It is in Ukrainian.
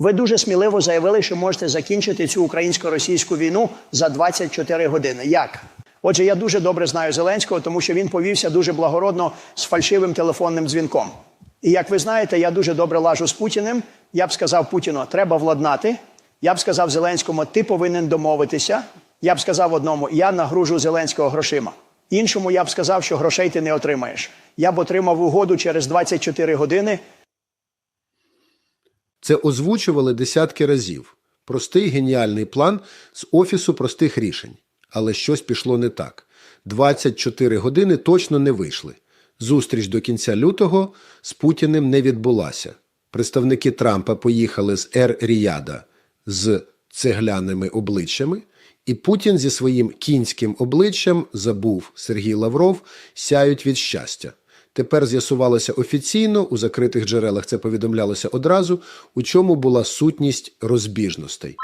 Ви дуже сміливо заявили, що можете закінчити цю українсько-російську війну за 24 години. Як? Отже, я дуже добре знаю Зеленського, тому що він повівся дуже благородно з фальшивим телефонним дзвінком. І як ви знаєте, я дуже добре лажу з Путіним. Я б сказав Путіну, треба владнати. Я б сказав Зеленському, ти повинен домовитися. Я б сказав одному, я нагружу Зеленського грошима. Іншому я б сказав, що грошей ти не отримаєш. Я б отримав угоду через 24 години. Це озвучували десятки разів. Простий геніальний план з офісу простих рішень. Але щось пішло не так. 24 години точно не вийшли. Зустріч до кінця лютого з Путіним не відбулася. Представники Трампа поїхали з Ер Ріяда з цегляними обличчями, і Путін зі своїм кінським обличчям забув Сергій Лавров, сяють від щастя. Тепер з'ясувалося офіційно, у закритих джерелах це повідомлялося одразу, у чому була сутність розбіжностей.